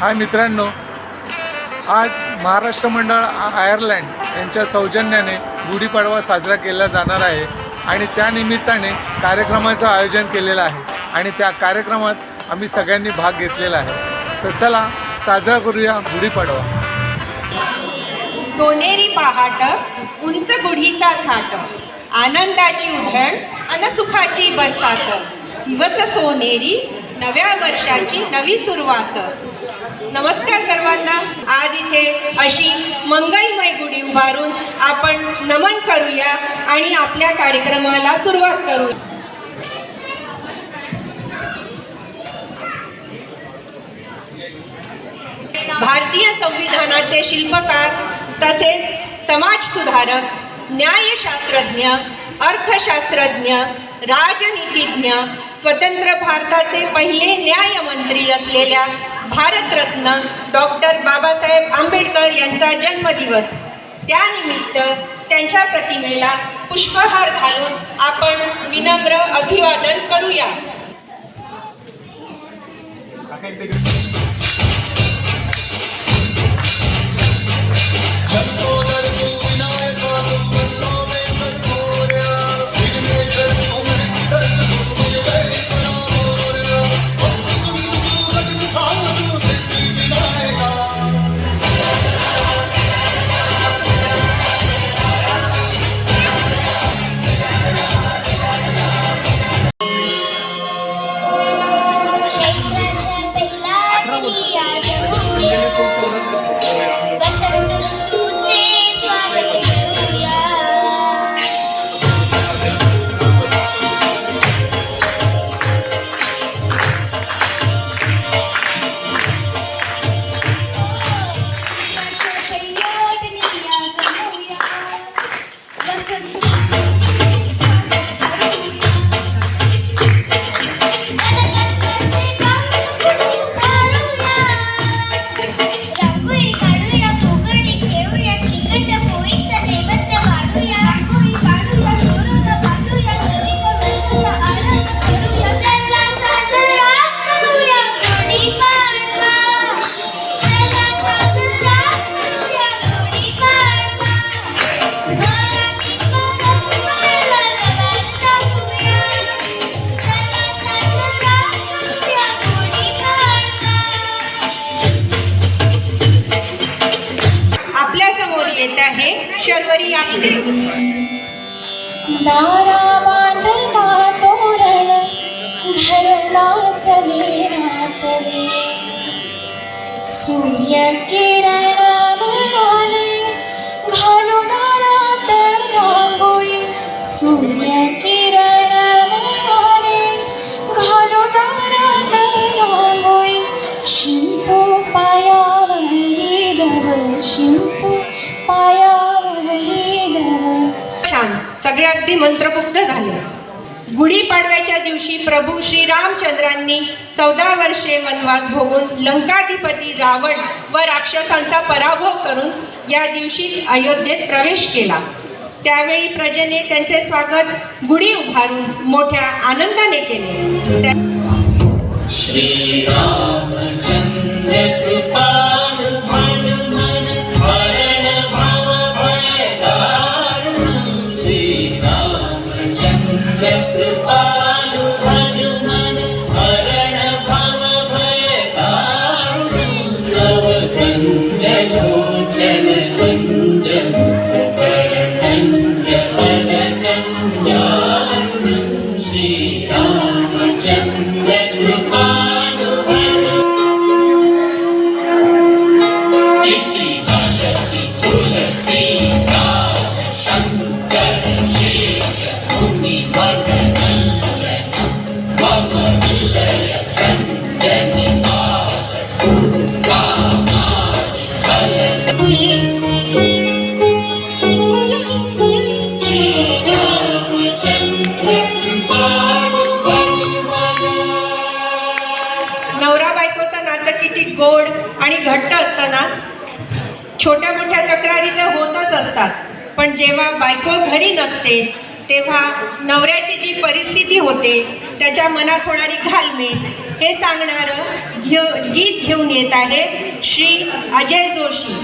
हाय मित्रांनो आज महाराष्ट्र मंडळ आयर्लंड यांच्या सौजन्याने गुढीपाडवा साजरा केला जाणार आहे आणि त्यानिमित्ताने कार्यक्रमाचं आयोजन केलेलं आहे आणि त्या कार्यक्रमात आम्ही सगळ्यांनी भाग घेतलेला आहे. तर चला साजरा करूया गुढीपाडवा सोनेरी पहाट उंच गुढीचा थाट आनंदाची उधळण अन सुखाची बरसात. दिवस सोनेरी नव्या वर्षाची नवी सुरुवात. नमस्कार सर्वांना. आज इथे अशी मंगलमय गुढी उभारून आपण नमन करूया आणि आपल्या कार्यक्रमाला सुरुवात करू. भारतीय संविधानाचे शिल्पकार तसेच समाजसुधारक न्यायशास्त्रज्ञ अर्थशास्त्रज्ञ राजनीतिज्ञ स्वतंत्र भारताचे पहिले न्यायमंत्री असलेल्या भारतरत्न डॉक्टर बाबासाहेब आंबेडकर यांचा जन्मदिवस. त्यानिमित्त त्यांच्या प्रतिमेला पुष्पहार घालून आपण विनम्र अभिवादन करूया. दारा बांधला तोरण घर नाचले नाचले सूर्य किरण आले घालू दारात रांगोळी सूर्य किरण आले घालू दारात रांगोळी शिंपू पायावरी लव शिंपू सगळे अगदी मंत्रमुग्ध झाले. गुढीपाडव्याच्या दिवशी प्रभू श्री रामचंद्रांनी चौदा वर्षे वनवास भोगून लंकाधिपती रावण व राक्षसांचा पराभव करून या दिवशी अयोध्येत प्रवेश केला. त्यावेळी प्रजेने त्यांचे स्वागत गुढी उभारून मोठ्या आनंदाने केले. त्या- कृपा Hallelujah. घट्ट असतं ना छोट्या मोठ्या तक्रारी तर होतच असतात. पण जेव्हा बायको घरी नसते तेव्हा नवऱ्याची जी परिस्थिती होते त्याच्या मनात होणारी घालमेल हे सांगणारं घेऊ गीत घेऊन येत आहे श्री अजय जोशी.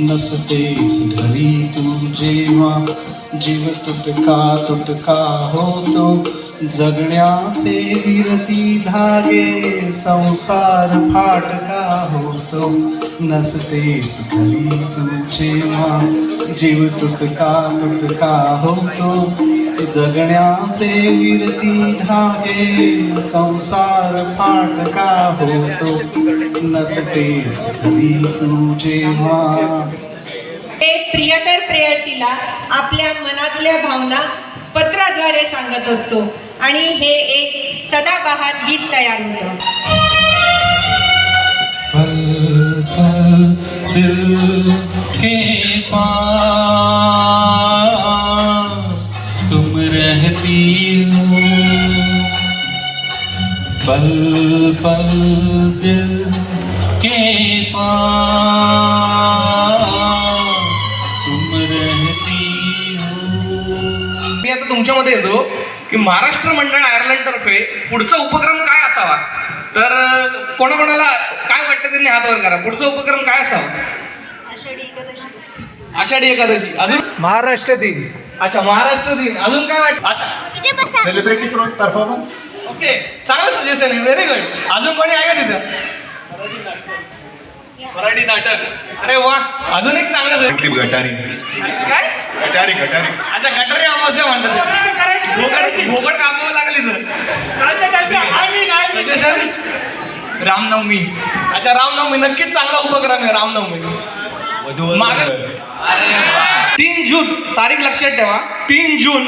नसतेस घरी तू जेव्हा जीव तुटका तुटका होतो जगण्याचे विरती धागे संसार फाटका होतो. नसतेस खरी तुमचे जेव्हा जीव तुटका तुटका होतो. जगण्याचे विरती धागे संसार फाटका होतो. नसतेस खरी तुमचे मा. प्रियकर प्रेयसीला आपल्या मनातल्या भावना पत्राद्वारे सांगत असतो. आणि हे एक सदाबहार गीत तयार होतं. पल पल दिल के पास तुम रहती हो पल पल दिल के पास तुम रहती हो मी आता तुमच्यामध्ये येतो. महाराष्ट्र मंडळ आयर्लंड तर्फे पुढचा उपक्रम काय असावा? तर कोणाकोणाला काय वाटतं त्यांनी हात वर करा? पुढचा उपक्रम काय असावा? आषाढी एकादशी. अजून? महाराष्ट्र दिन. अच्छा महाराष्ट्र दिन. अजून काय वाटतं? अच्छा. Celebrity performance okay. चांगलं सजेशन आहे. व्हेरी गुड अजून कोणी आहे का तिथं? मराठी नाटक. अरे वा. अजून एक चांगलं. गटारी. काय? गटारी गटारी. अच्छा गटारी अमावस्या म्हणतात. भोगड भोगड कामावं लागली तर. सजेशन रामनवमी. अच्छा रामनवमी नक्कीच चांगला उपक्रम आहे रामनवमी. माग तीन जून. तारीख लक्षात ठेवा. तीन जून.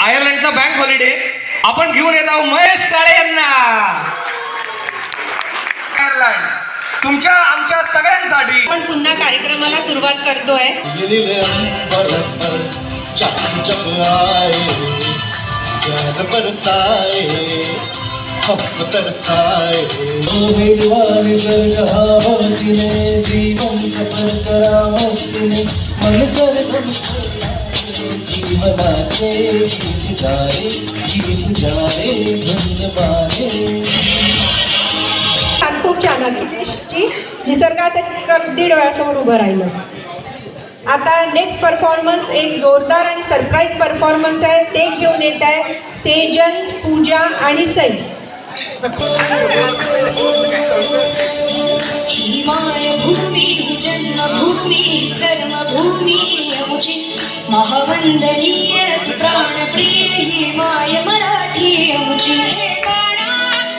आयर्लंडचा बँक हॉलिडे आपण घेऊन येत आहोत महेश काळे यांना. आयर्लंड. तुमच्या आमच्या सगळ्यांसाठी. आपण पुन्हा कार्यक्रमाला सुरुवात करतोय. जब आए प्यार बरसाए हम तरसाए। वाले सरगहावतीने जीवन सफर करा मस्तीने मन सरगम जीवनाचे गाए गीत गाए धन्य माने। छान खूप छान अखिलेशची निसर्गाचं चित्र अगदी डोळ्यासमोर उभं राहिलं. आता नेक्स्ट परफॉर्मन्स एक जोरदार आणि सरप्राईज परफॉर्मन्स आहे. ते घेऊन येत आहे सेजल पूजा आणि सई. महावंदनीय प्राणप्रिय ही माय मराठी अमुची हे बाळा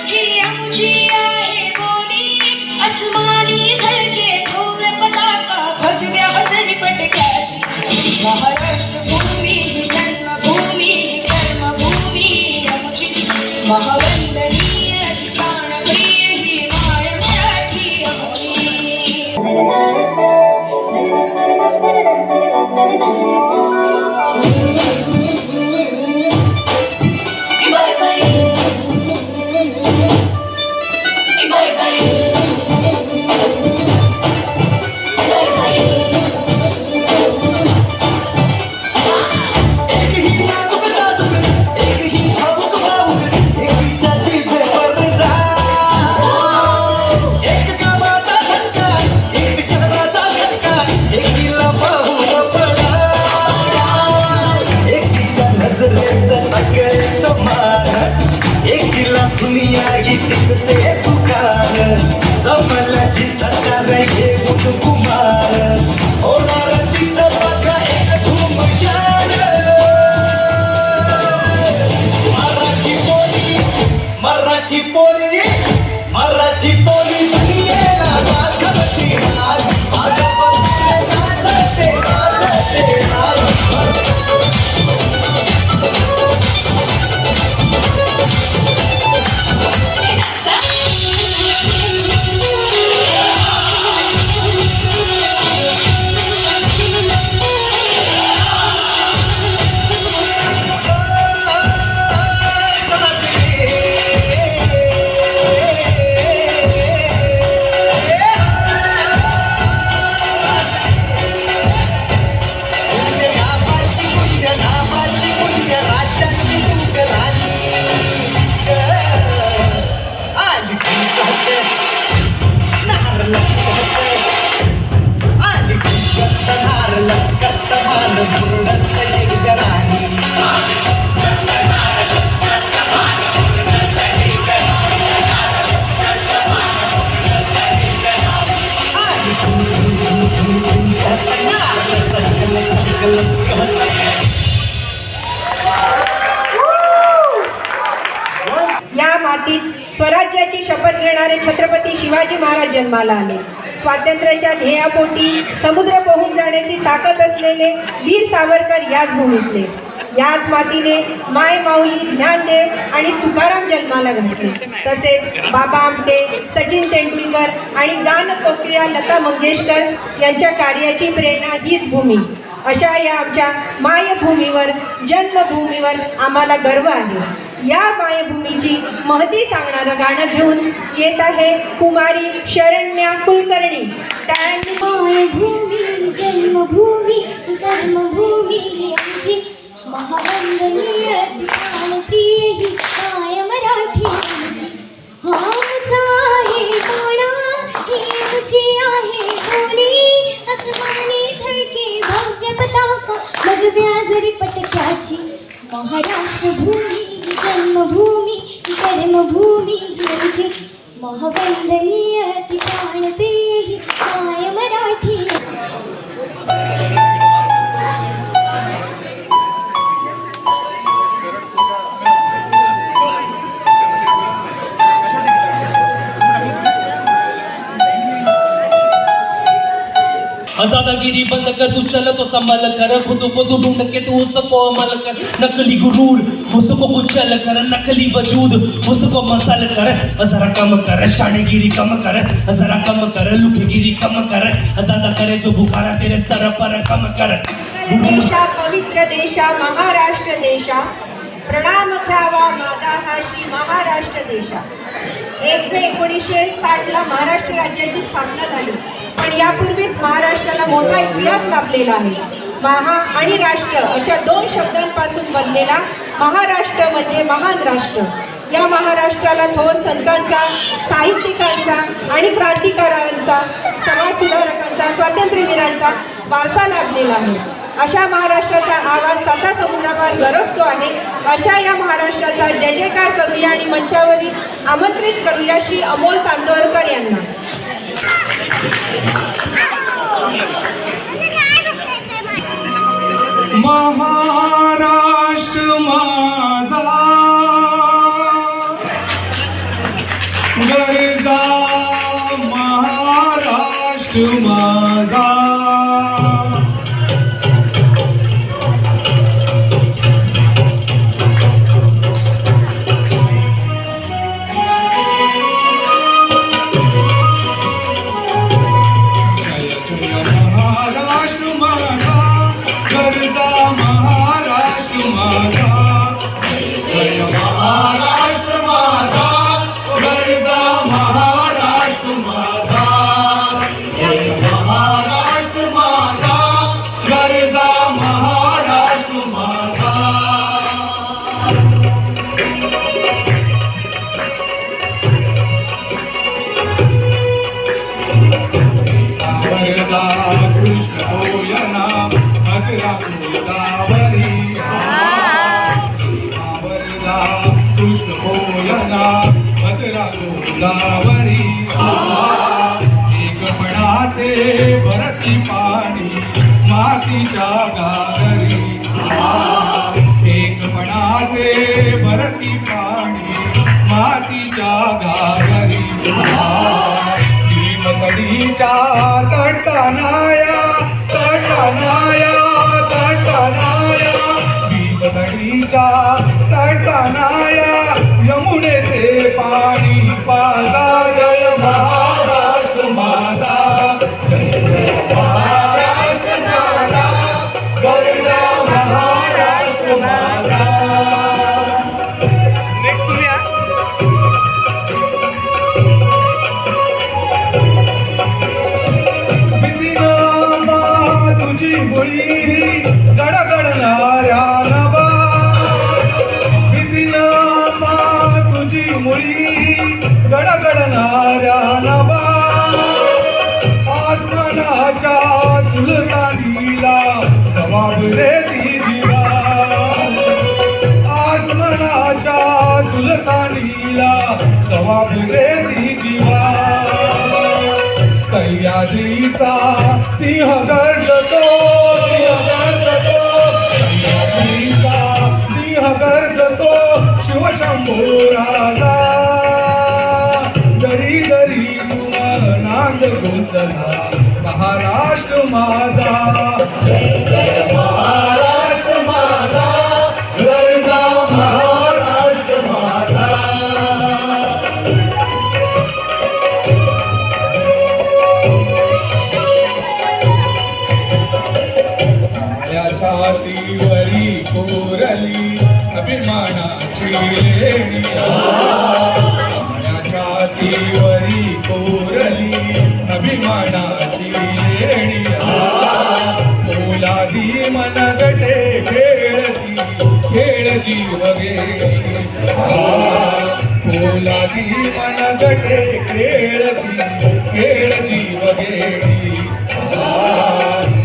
ही अमुची आहे बोली अस्मानी झळक महाराष्ट्र शपथ छत्रपती शिवाजी महाराज जन्माला आले. स्वातंत्र्याच्या ध्येयापोटी समुद्र पोहून जाण्याची ताकद असलेले वीर सावरकर याच भूमीतले. याच मातीने माय माऊली ज्ञानदेव आणि तुकाराम जन्माला घातले. तसेच बाबा आमटे सचिन तेंडुलकर आणि गान कोकिळा लता मंगेशकर यांच्या कार्याची प्रेरणा हीच भूमी. अशा या आमच्या मायभूमीवर जन्मभूमीवर आम्हाला गर्व आहे. या मायभूमीची महती सांगणारं गाणं घेऊन येत आहे कुमारी शरण्या कुलकर्णी. दादागिरी बंद कर तू चल तो संभल कर खुद को तू ढूंढ के तू उसको अमल कर। नकली गुरूर उसको कुचल कर नकली वजूद उसको मसल कर। जरा कम कर शानेगिरी कम कर जरा कम कर लुखगिरी कम कर। दादा करे जो बुखारा तेरे सर पर कम कर। देशा पवित्र देशा महाराष्ट्र देशा। प्रणाम घ्यावा माता हा श्री महाराष्ट्र देशा. एक मे एकोणीसशे साठला महाराष्ट्र राज्याची स्थापना झाली. पण यापूर्वीच महाराष्ट्राला मोठा इतिहास लाभलेला आहे. महा आणि राष्ट्र अशा दोन शब्दांपासून बनलेला महाराष्ट्र म्हणजे महान राष्ट्र. या महाराष्ट्राला थोर संतांचा साहित्यिकांचा आणि क्रांतिकारांचा समाज सुधारकांचा स्वातंत्र्यवीरांचा वारसा लाभलेला आहे. अशा महाराष्ट्राचा आवाज साता समुद्रावर गरजतो आहे. अशा या महाराष्ट्राचा जय जयकार करूया आणि मंचावरील आमंत्रित करूया श्री अमोल चांदोरकर यांना. महाराष्ट्र माझा. भरती पाणी मातीच्या गागरी एक मनाचे भरती पाणी मातीच्या गागरी भीमकडीच्या तटनाया तटनाया तटनाया. भीमकडीच्या तटनाया यमुनेचे पाणी पा. लीला सवादे जीवा सह्याद्रीचा सिंह गर्जतो सिंह गर्जतो. सह्याद्रीचा सिंह गर्जतो शिवशंभू राजा. गरी दरी नांद गोंदला महाराष्ट्र माझा. अभिमानाची लेणिया कोरली अभिमानाची लेणिया मोलादी मनगटे खेळती खेळ जीव गेली मोलादी मनगटे खेळती खेळ जीव गेली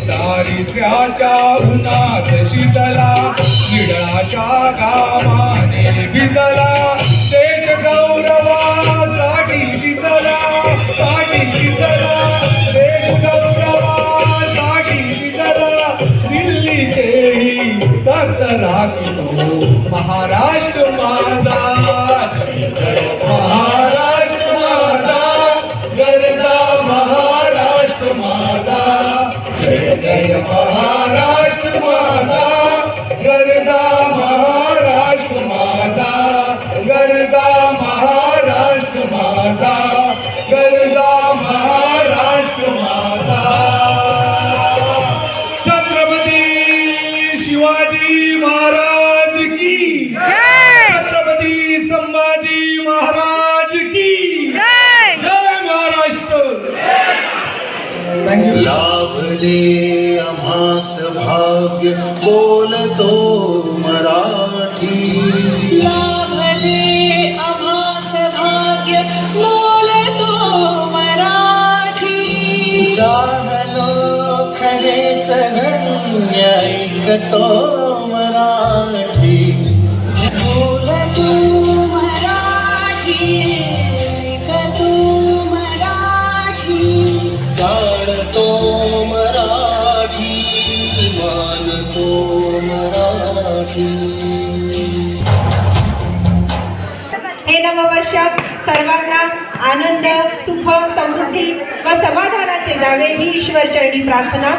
दारिद्र्याच्या उन्हात शितला निळाच्या गावाने दे आभास भाग्य बोल तो मराठी। भाग्य तो मराठी। सहलो बोल तो मराठी। आनंद सुख समृद्धी व समाधानाचे जावे ही ईश्वरचरणी प्रार्थना.